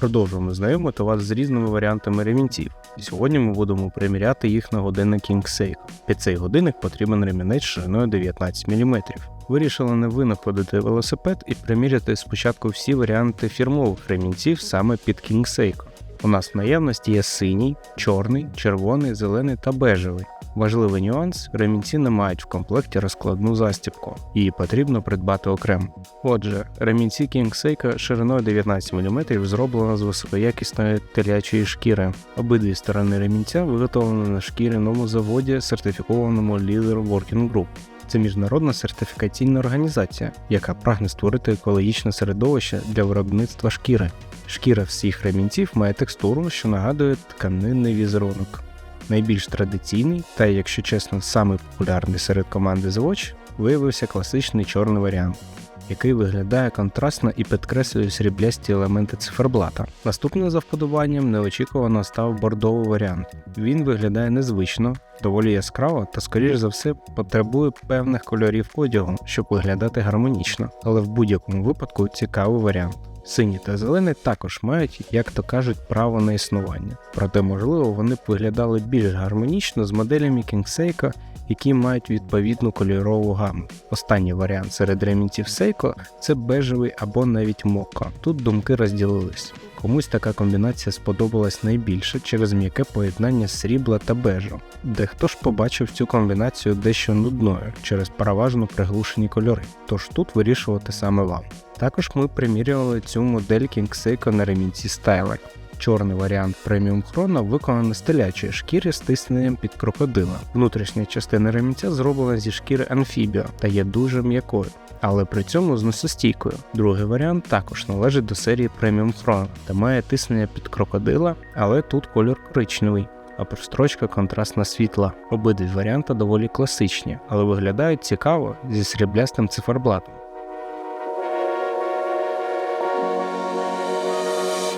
Продовжуємо знайомити вас з різними варіантами ремінців. І сьогодні ми будемо приміряти їх на годинник KingSeiko. Під цей годинник потрібен ремінець шириною 19 мм. Вирішили не винаходити велосипед і приміряти спочатку всі варіанти фірмових ремінців саме під KingSeiko. У нас в наявності є синій, чорний, червоний, зелений та бежевий. Важливий нюанс: ремінці не мають в комплекті розкладну застібку, її потрібно придбати окремо. Отже, ремінці King Seiko шириною 19 мм зроблено з високоякісної телячої шкіри. Обидві сторони ремінця виготовлені на шкіряному заводі, сертифікованому Leather Working Group. Це міжнародна сертифікаційна організація, яка прагне створити екологічне середовище для виробництва шкіри. Шкіра всіх ремінців має текстуру, що нагадує тканинний візерунок. Найбільш традиційний, та якщо чесно, самий популярний серед команди The Watch, виявився класичний чорний варіант, який виглядає контрастно і підкреслює сріблясті елементи циферблата. Наступним за вподобанням неочікувано став бордовий варіант. Він виглядає незвично, доволі яскраво та, скоріш за все, потребує певних кольорів одягу, щоб виглядати гармонічно, але в будь-якому випадку цікавий варіант. Сині та зелені також мають, як то кажуть, право на існування. Проте, можливо, вони б виглядали більш гармонічно з моделями Seiko, які мають відповідну кольорову гаму. Останній варіант серед ремінців Seiko – це бежевий або навіть моко. Тут думки розділились. Комусь така комбінація сподобалась найбільше через м'яке поєднання срібла та бежу. Дехто ж побачив цю комбінацію дещо нудною через переважно приглушені кольори, тож тут вирішувати саме вам. Також ми примірювали цю модель King Seiko на ремінці Styler. Чорний варіант преміум хрона виконаний з телячої шкіри з тисненням під крокодила. Внутрішня частина ремінця зроблена зі шкіри амфібіо та є дуже м'якою, але при цьому зносостійкою. Другий варіант також належить до серії преміум хрона та має тиснення під крокодила, але тут кольор коричневий. А прострочка контрастна світла. Обидві варіанти доволі класичні, але виглядають цікаво зі сріблястим циферблатом.